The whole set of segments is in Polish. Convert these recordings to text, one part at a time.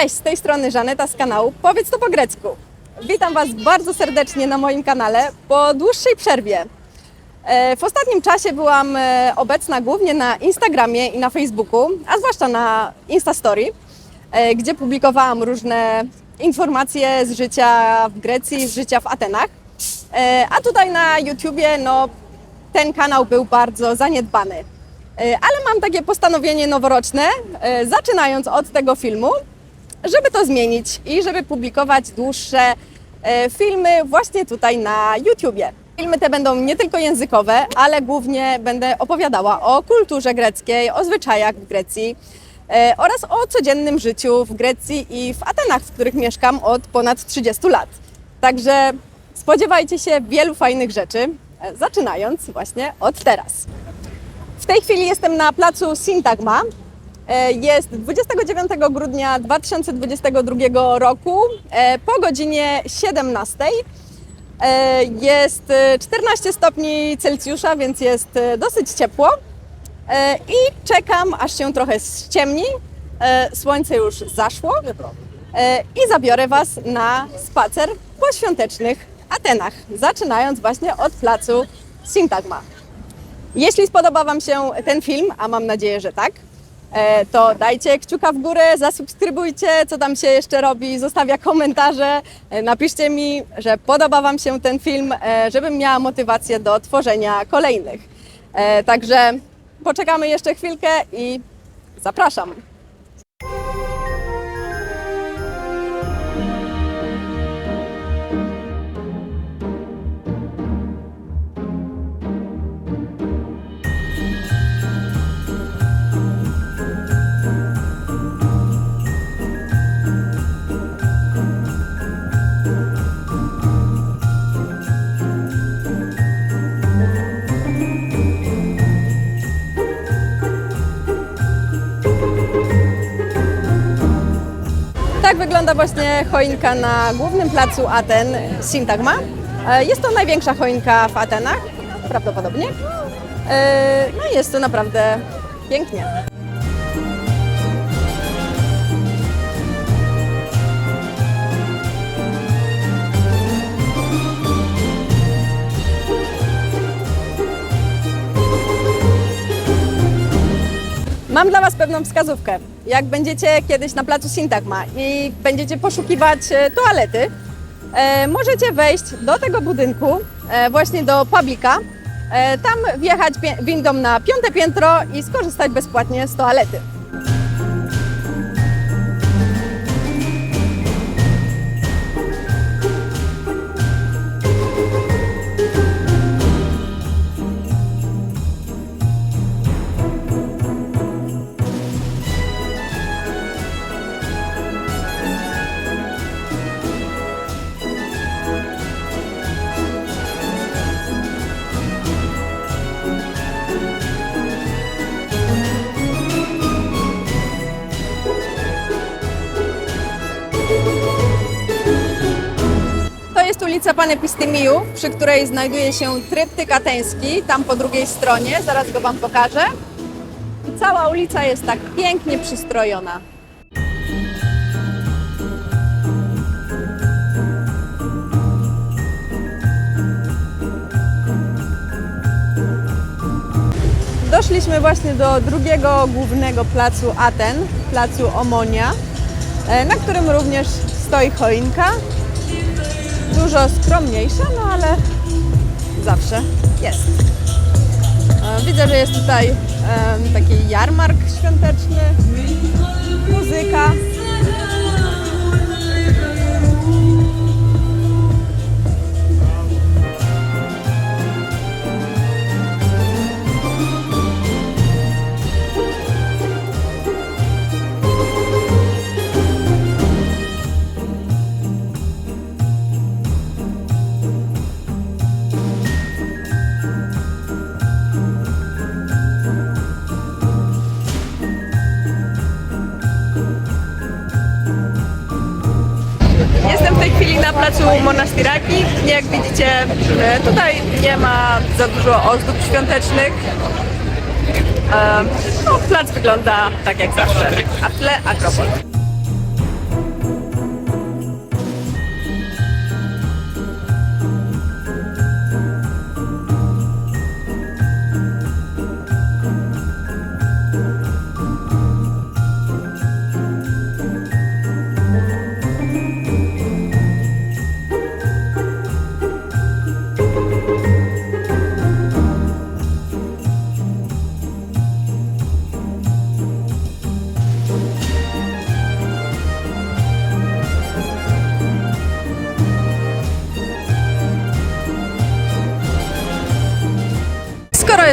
Cześć, z tej strony Żaneta z kanału Powiedz to po grecku. Witam Was bardzo serdecznie na moim kanale po dłuższej przerwie. E, W ostatnim czasie byłam e, obecna głównie na Instagramie i na Facebooku, a zwłaszcza na Instastory, e, gdzie publikowałam różne informacje z życia w Grecji, z życia w Atenach. A tutaj na YouTubie, no, ten kanał był bardzo zaniedbany. Ale mam takie postanowienie noworoczne, zaczynając od tego filmu, żeby to zmienić i żeby publikować dłuższe e, filmy właśnie tutaj na YouTubie. Filmy te będą nie tylko językowe, ale głównie będę opowiadała o kulturze greckiej, o zwyczajach w Grecji e, oraz o codziennym życiu w Grecji i w Atenach, w których mieszkam od ponad 30 lat. Także spodziewajcie się wielu fajnych rzeczy, e, zaczynając właśnie od teraz. W tej chwili jestem na placu Syntagma. E, Jest 29 grudnia 2022 roku e, po godzinie 17. E, Jest e, 14 stopni Celsjusza, więc jest dosyć ciepło. I czekam, aż się trochę ściemni. Słońce już zaszło. I zabiorę Was na spacer po świątecznych Atenach, zaczynając właśnie od placu Syntagma. Jeśli spodoba Wam się ten film, a mam nadzieję, że tak, to dajcie kciuka w górę, zasubskrybujcie, co tam się jeszcze robi, zostawia komentarze, e, napiszcie mi, że podoba Wam się ten film, e, żebym miała motywację do tworzenia kolejnych. E, Także poczekamy jeszcze chwilkę i zapraszam. Tak wygląda właśnie choinka na głównym placu Aten, Syntagma. E, Jest to największa choinka w Atenach, prawdopodobnie. E, No i jest to naprawdę pięknie. Mam dla Was pewną wskazówkę. Jak będziecie kiedyś na placu Syntagma i będziecie poszukiwać e, toalety, e, możecie wejść do tego budynku, e, właśnie do publika, tam wjechać windą na piąte piętro i skorzystać bezpłatnie z toalety. Ulica Panepistimiu, przy której znajduje się tryptyk ateński, tam po drugiej stronie, zaraz go Wam pokażę. I cała ulica jest tak pięknie przystrojona. Doszliśmy właśnie do drugiego głównego placu Aten, placu Omonia, e, na którym również stoi choinka. Dużo skromniejsza, no ale zawsze jest. E, Widzę, że jest tutaj taki jarmark świąteczny, muzyka. Chwili na placu Monastiraki. Jak widzicie, e, tutaj nie ma za dużo ozdób świątecznych. E, No, plac wygląda tak jak zawsze, a w tle Akropol.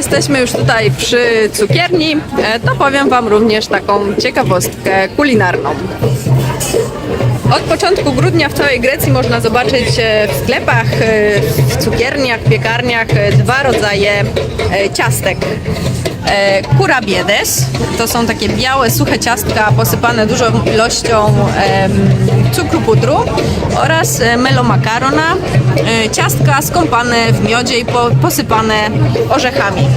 Jesteśmy już tutaj przy cukierni, e, to powiem Wam również taką ciekawostkę kulinarną. Od początku grudnia w całej Grecji można zobaczyć e, w sklepach, e, w cukierniach, piekarniach e, dwa rodzaje ciastek. Kurabiedes to są takie białe, suche ciastka posypane dużą ilością cukru pudru oraz melomakarona, ciastka skąpane w miodzie i po, posypane orzechami.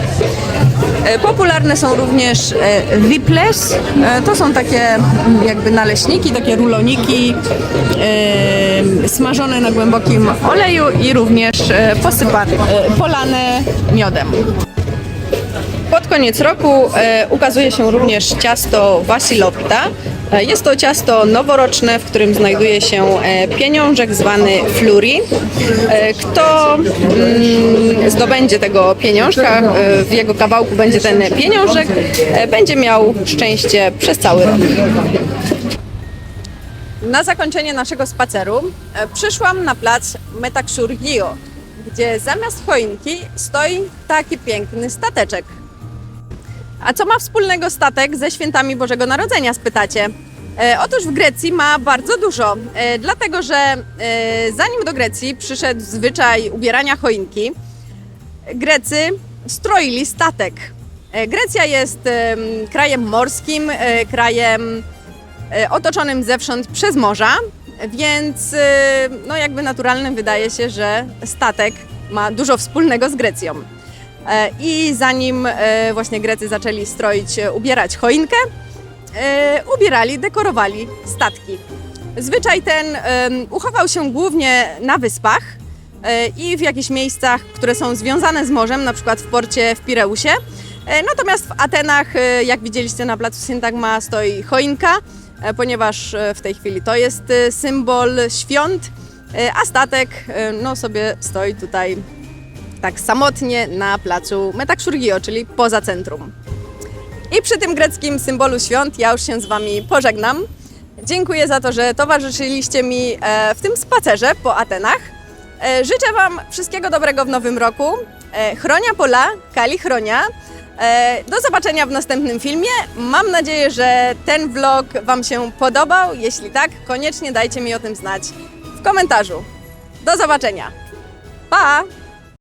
E, Popularne są również e, wiples. E, To są takie mm, jakby naleśniki, takie ruloniki e, smażone na głębokim oleju i również e, posypane, e, polane miodem. Pod koniec roku e, ukazuje się również ciasto Wasilopta. E, Jest to ciasto noworoczne, w którym znajduje się e, pieniążek zwany fluri. E, Kto mm, zdobędzie tego pieniążka, w jego kawałku będzie ten pieniążek, będzie miał szczęście przez cały rok. Na zakończenie naszego spaceru przyszłam na plac Metaxurgio, gdzie zamiast choinki stoi taki piękny stateczek. A co ma wspólnego statek ze świętami Bożego Narodzenia, spytacie? E, otóż w Grecji ma bardzo dużo, e, dlatego że e, zanim do Grecji przyszedł zwyczaj ubierania choinki, Grecy stroili statek. E, Grecja jest em, krajem morskim, e, krajem e, otoczonym zewsząd przez morza, więc e, no jakby naturalnym wydaje się, że statek ma dużo wspólnego z Grecją. E, I zanim e, właśnie Grecy zaczęli stroić, e, ubierać choinkę, ubierali, dekorowali statki. Zwyczaj ten uchował się głównie na wyspach i w jakichś miejscach, które są związane z morzem, na przykład w porcie w Pireusie. Natomiast w Atenach, jak widzieliście na placu Syntagma, stoi choinka, ponieważ w tej chwili to jest symbol świąt, a statek no, sobie stoi tutaj tak samotnie na placu Metaxurgio, czyli poza centrum. I przy tym greckim symbolu świąt ja już się z Wami pożegnam. Dziękuję za to, że towarzyszyliście mi e, w tym spacerze po Atenach. E, Życzę Wam wszystkiego dobrego w nowym roku. E, Chronia Pola, Kali Chronia. Do zobaczenia w następnym filmie. Mam nadzieję, że ten vlog Wam się podobał. Jeśli tak, koniecznie dajcie mi o tym znać w komentarzu. Do zobaczenia. Pa!